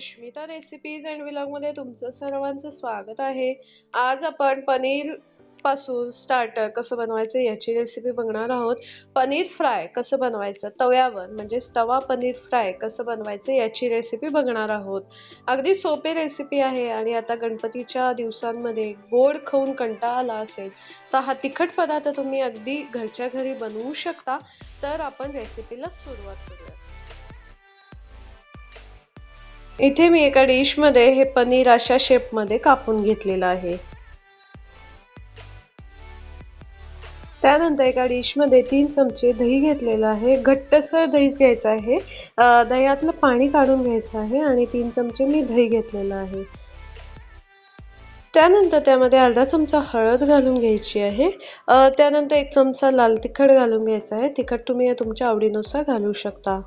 Sushmita recipes and विलॉगमध्ये तुमचं सर्वांचं स्वागत आहे. आज आपण पनीरपासून स्टार्टर कसं बनवायचं याची रेसिपी बघणार आहोत. पनीर फ्राय कसं बनवायचं तव्यावर म्हणजेच तवा पनीर फ्राय कसं बनवायचं याची रेसिपी बघणार आहोत. अगदी सोपी रेसिपी आहे आणि आता गणपतीच्या दिवसांमध्ये गोड खाऊन कंटाळा आला असेल तर हा तिखट पदार्थ तुम्ही अगदी घरच्या घरी बनवू शकता. तर आपण रेसिपीला सुरुवात करूया. इथे मी एका डिशमध्ये हे पनीर अशा शेपमध्ये कापून घेतलेलं आहे. त्यानंतर एका डिशमध्ये तीन चमचे दही घेतलेलं आहे. घट्टसर दहीच घ्यायचं आहे. दह्यातलं पाणी काढून घ्यायचं आहे आणि तीन चमचे मी दही घेतलेलं आहे. त्यानंतर त्यामध्ये अर्धा चमचा हळद घालून घ्यायची आहे. त्यानंतर एक चमचा लाल तिखट घालून घ्यायचा आहे. तिखट तुम्ही तुमच्या आवडीनुसार घालू शकता.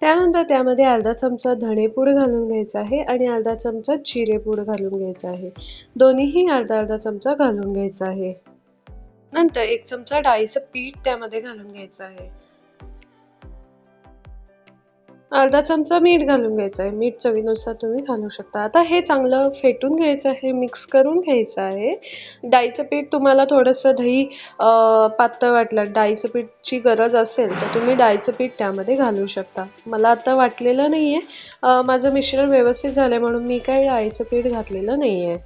त्यानंतर त्यामध्ये अर्धा चमचा धणेपूड घालून घ्यायचा आहे आणि अर्धा चमचा जिरेपूड घालून घ्यायचा आहे. दोन्हीही अर्धा अर्धा चमचा घालून घ्यायचा आहे. नंतर एक चमचा डाळीचं पीठ त्यामध्ये घालून घ्यायचं आहे. अर्धा चमचा मीठ घालून घ्यायचं आहे. मीठ चवीनुसार तुम्ही घालू शकता. आता हे चांगलं फेटून घ्यायचं आहे मिक्स करून घ्यायचं आहे. डाळीचं पीठ तुम्हाला थोडंसं दही पातळ वाटलं डाळीचं पीठची गरज असेल तर तुम्ही डाळीचं पीठ त्यामध्ये घालू शकता. मला आता वाटलेलं नाही आहे माझं मिश्रण व्यवस्थित झालं म्हणून मी काही डाळीचं पीठ घातलेलं नाही आहे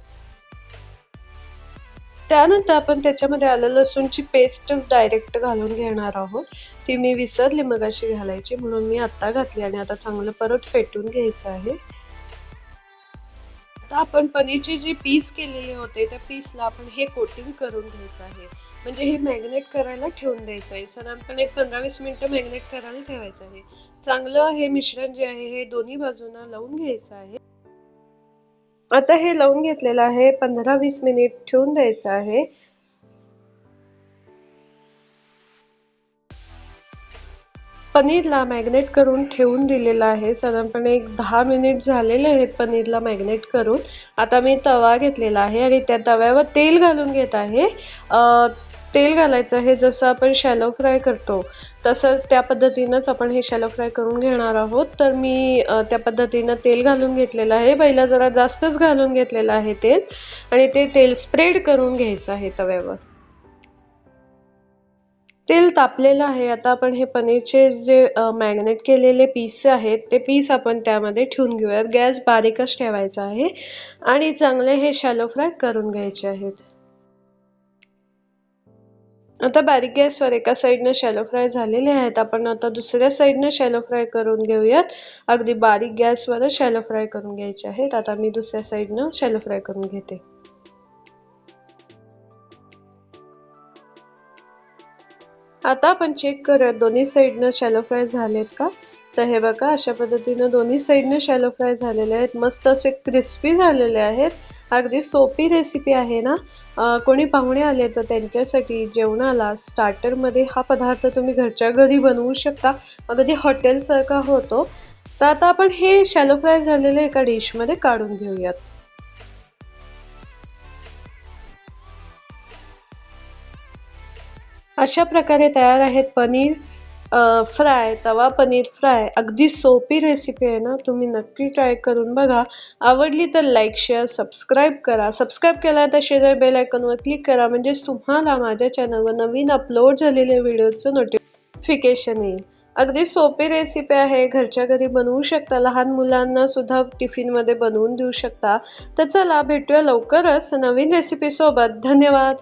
त्यानंतर आपण त्याच्यामध्ये आलं लसूणची पेस्टच डायरेक्ट घालून घेणार आहोत. ती मी विसरली मगाशी घालायची म्हणून मी आत्ता घातली आणि आता चांगलं परत फेटून घ्यायचं आहे. आता आपण पनीरचे जे पीस केलेले होते त्या पीसला आपण हे कोटिंग करून घ्यायचं आहे. म्हणजे हे मॅग्नेट करायला ठेवून द्यायचं आहे. साधारणपणे एक पंधरा वीस मिनिटं मॅग्नेट करायला ठेवायचं आहे. चांगलं हे मिश्रण जे आहे हे दोन्ही बाजूंना लावून घ्यायचं आहे. आता हे लावून घेतलेलं आहे. पंधरा वीस मिनिट ठेवून द्यायचं आहे. पनीरला मॅग्नेट करून ठेवून दिलेलं आहे. साधारणपणे एक दहा मिनिट झालेले आहेत पनीरला मॅग्नेट करून. आता मी तवा घेतलेला आहे आणि त्या तव्यावर तेल घालून घेत आहे. तेल घालायचं आहे जसं आपण शॅलो फ्राय करतो तसंच त्या पद्धतीनंच आपण हे शॅलो फ्राय करून घेणार आहोत. तर मी त्या पद्धतीनं तेल घालून घेतलेलं आहे. पहिला जरा जास्तच घालून घेतलेलं आहे तेल आणि ते तेल स्प्रेड करून घ्यायचं आहे तव्यावर. तेल तापलेलं आहे. आता आपण हे पनीरचे जे मॅग्नेट केलेले पीस आहेत ते पीस आपण त्यामध्ये ठेवून घेऊयात. गॅस बारीकच ठेवायचा आहे आणि चांगले हे शॅलो फ्राय करून घ्यायचे आहेत. आता बारीक गॅसवर एका साईडनं शॅलो फ्राय झालेले आहेत. आपण आता दुसऱ्या साईडनं शॅलो फ्राय करून घेऊयात. अगदी बारीक गॅसवरच शॅलो फ्राय करून घ्यायचे आहेत. आता मी दुसऱ्या साईडनं शॅलो फ्राय करून घेते. आता आपण चेक करूयात दोन्ही साईडनं शॅलो फ्राय झालेत का? तर हे बघा अशा पद्धतीनं दोन्ही साईडने शॅलो फ्राय झालेले आहेत. मस्त असे क्रिस्पी झालेले आहेत. अगदी सोपी रेसिपी आहे ना? कोणी पाहुणे आले तर त्यांच्यासाठी जेवणाला स्टार्टरमध्ये हा पदार्थ तुम्ही घरच्या घरी बनवू शकता. अगदी हॉटेलसारखा होतो. तर आता आपण हे शॅलो फ्राय झालेले एका डिशमध्ये काढून घेऊयात. अशा प्रकारे तयार आहेत पनीर. फ्राय तवा पनीर फ्राय अगदी सोपी रेसिपी आहे ना तुम्ही नक्की ट्राय करून बघा. आवडली तर लाईक शेअर सबस्क्राईब करा. सबस्क्राईब केला तर शेजार बेल आयकॉनवर क्लिक करा. म्हणजेच तुम्हाला माझ्या चॅनलवर नवीन अपलोड झालेल्या व्हिडिओचं नोटिफिकेशन येईल. अगदी सोपी रेसिपी आहे. घरच्या घरी बनवू शकता. लहान मुलांना सुद्धा टिफिनमध्ये बनवून देऊ शकता. तर चला भेटूया लवकरच नवीन रेसिपीसोबत धन्यवाद!